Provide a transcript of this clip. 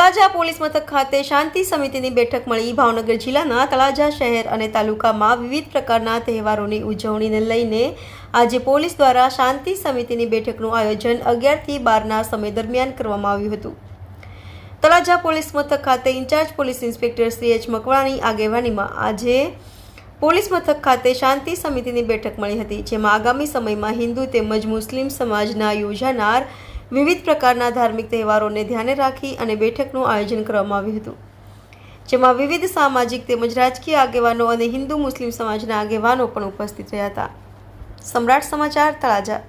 Talaja police મથક ખાતે શાંતિ સમિતિની બેઠક મળી. ભાવનગર જિલ્લાના તળાજા શહેર અને તાલુકામાં વિવિધ પ્રકારના તહેવારોની ઉજવણીને લઈને આજે પોલીસ દ્વારા શાંતિ સમિતિની બેઠકનું આયોજન અગિયારથી બારના સમય દરમિયાન કરવામાં આવ્યું હતું. તળાજા પોલીસ મથક ખાતે in charge police inspector Shri H Makwani આગેવાનીમાં આજે પોલીસ મથક ખાતે શાંતિ સમિતિની બેઠક મળી હતી, જેમાં આગામી સમયમાં હિન્દુ તેમજ મુસ્લિમ સમાજના યોજાનાર વિવિધ પ્રકારના ધાર્મિક તહેવારોને ધ્યાને રાખી અને બેઠકનું આયોજન કરવામાં આવ્યું હતું. જેમાં વિવિધ સામાજિક તેમજ રાજકીય આગેવાનો અને હિન્દુ મુસ્લિમ સમાજના આગેવાનો પણ ઉપસ્થિત રહ્યા હતા. સમ્રાટ સમાચાર તળાજા.